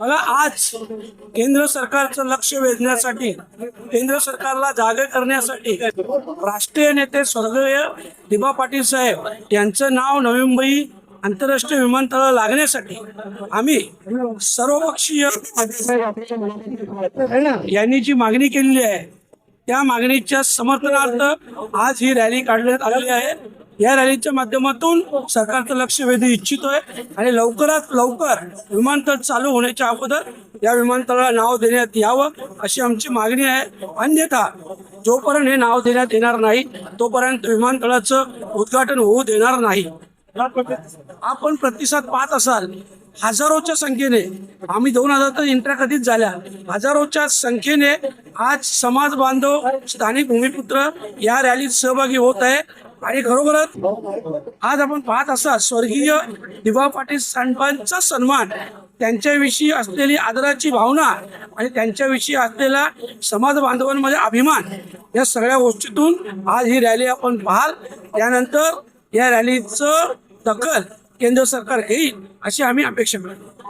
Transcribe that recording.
मला आज केंद्र सरकारचं लक्ष वेधण्यासाठी केंद्र सरकारला जागे करण्यासाठी राष्ट्रीय नेते स्वर्गीय दिबा पाटील साहेब यांचं नाव नवी मुंबई आंतरराष्ट्रीय विमानतळाला लागण्यासाठी आम्ही सर्वपक्षीय यांनी जी मागणी केलेली आहे त्या मागणीच्या समर्थनार्थ आज ही रॅली काढण्यात आलेली आहे. या रॅलीच्या माध्यमातून सरकारचं लक्ष वेधू इच्छितोय आणि लवकरात लवकर विमानतळ चालू होण्याच्या अगोदर या विमानतळाला नाव देण्यात यावं अशी आमची मागणी आहे. अन्यथा जोपर्यंत हे नाव देण्यात येणार नाही तोपर्यंत विमानतळाचं उद्घाटन होऊ देणार नाही. आपण प्रतिसाद पाहत असाल हजारोच्या संख्येने आम्ही दोन हजार तर इंट्रा कधीच झाल्या हजारोच्या संख्येने आज समाज बांधव स्थानिक भूमिपुत्र या रॅलीत सहभागी होत आहे. आणि खरोखरच आज आपण पाहत असाल स्वर्गीय दिवा पाटील साहेबांचा सन्मान त्यांच्याविषयी असलेली आदराची भावना आणि त्यांच्याविषयी असलेला समाज बांधवांमध्ये अभिमान या सगळ्या गोष्टीतून आज ही रॅली आपण पाहाल. त्यानंतर या रॅलीचं दखल केंद्र सरकार घेईल अशी आम्ही अपेक्षा करतो.